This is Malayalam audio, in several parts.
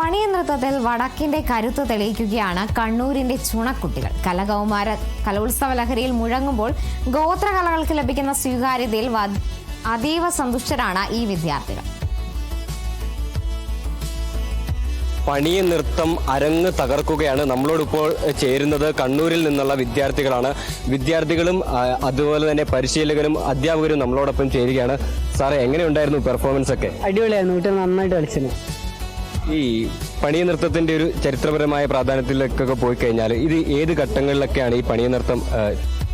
പണിയനൃത്തത്തിൽ വടക്കിന്റെ കരുത്ത് തെളിയിക്കുകയാണ് കണ്ണൂരിന്റെ ചുണക്കുട്ടികൾ. കലകൗമാര കലോത്സവ ലഹരിയിൽ മുഴങ്ങുമ്പോൾ ഗോത്രകലകൾക്ക് ലഭിക്കുന്ന സ്വീകാര്യതയിൽ അതീവ സന്തുഷ്ടരാണ് ഈ വിദ്യാർത്ഥികൾ. പണിയ നൃത്തം അരങ്ങ് തകർക്കുകയാണ് നമ്മളോടിപ്പോൾ ചേരുന്നത് കണ്ണൂരിൽ നിന്നുള്ള വിദ്യാർത്ഥികളാണ്. വിദ്യാർത്ഥികളും അതുപോലെ തന്നെ പരിശീലകരും അധ്യാപകരും നമ്മളോടൊപ്പം ചേരുകയാണ്. സാറേ എങ്ങനെയുണ്ടായിരുന്നു പെർഫോമൻസ് ഒക്കെ? അടിപൊളിയായിരുന്നു. വീട്ടിൽ നന്നായിട്ട് കളിച്ചിന് ഈ പണിയ നൃത്തത്തിന്റെ ഒരു ചരിത്രപരമായ പ്രാധാന്യത്തിലേക്കൊക്കെ പോയി കഴിഞ്ഞാൽ ഇത് ഏത് ഘട്ടങ്ങളിലൊക്കെയാണ് ഈ പണിയ നൃത്തം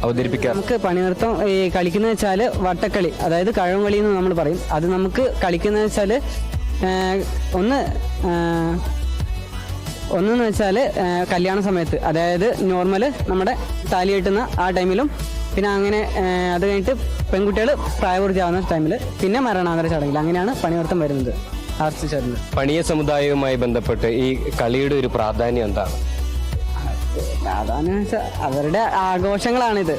അവതരിപ്പിക്കുക നമുക്ക് പണിനൃത്തം ഈ കളിക്കുന്നത് വെച്ചാൽ വട്ടക്കളി അതായത് കഴംകളി എന്ന് നമ്മൾ പറയും. അത് നമുക്ക് കളിക്കുന്നത് വെച്ചാൽ ഒന്ന് ഒന്നെന്ന് വെച്ചാൽ കല്യാണ സമയത്ത്. അതായത് നോർമൽ നമ്മുടെ താലി കെട്ടുന്ന ആ ടൈമിലും പിന്നെ അങ്ങനെ അത് കഴിഞ്ഞിട്ട് പെൺകുട്ടികൾ പ്രായപൂർത്തിയാവുന്ന ടൈമിൽ പിന്നെ മരണാന്തര ചടങ്ങിൽ അങ്ങനെയാണ് പണിനൃത്തം വരുന്നത്. പണിയ സമുദായവുമായി ബന്ധപ്പെട്ട് ഈ കളിയുടെ ഒരു പ്രാധാന്യം എന്താണ്? പ്രാധാന്യം വെച്ചാൽ അവരുടെ ആഘോഷങ്ങളാണിത്.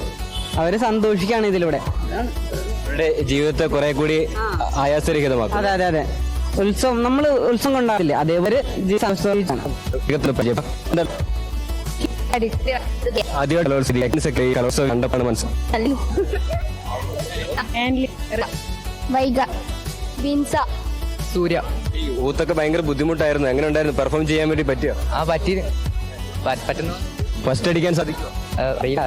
അവർ സന്തോഷിക്കാണ് ഇതിലൂടെ. അവരുടെ ജീവിതത്തെ കുറെ കൂടി ആയാസരഹിതമാക്കും. അതെ അതെ അതെ. ഉത്സവം നമ്മൾ ഉത്സവം കൊണ്ടാവില്ലേ അതേപോലെ ആദ്യമായിട്ട് കണ്ടപ്പോൾ മനസ്സിലായി വൈഗ ബിൻസ സൂര്യ. ഈ ഊത്തൊക്കെ ഭയങ്കര ബുദ്ധിമുട്ടായിരുന്നു. എങ്ങനെ ഉണ്ടായിരുന്നു? പെർഫോം ചെയ്യാൻ വേണ്ടി പറ്റിയോ? ആ പറ്റി. പറ്റുന്നു. ഫസ്റ്റ് അടിക്കാൻ സാധിക്കുമോ ആ, അറിയില്ല